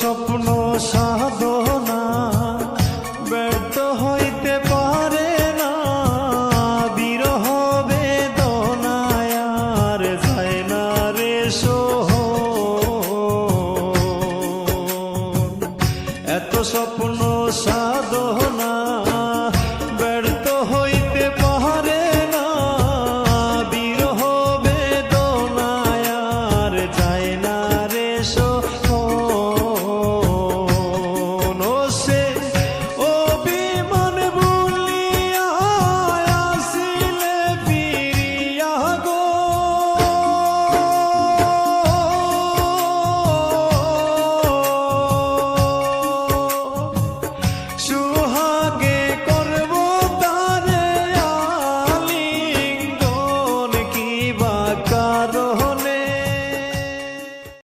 স্বপ্ন সাধনা ব্যর্থ হইতে পারে না। বিরহ বেদনায়ার যায় না রে সোহ এত স্বপ্ন সা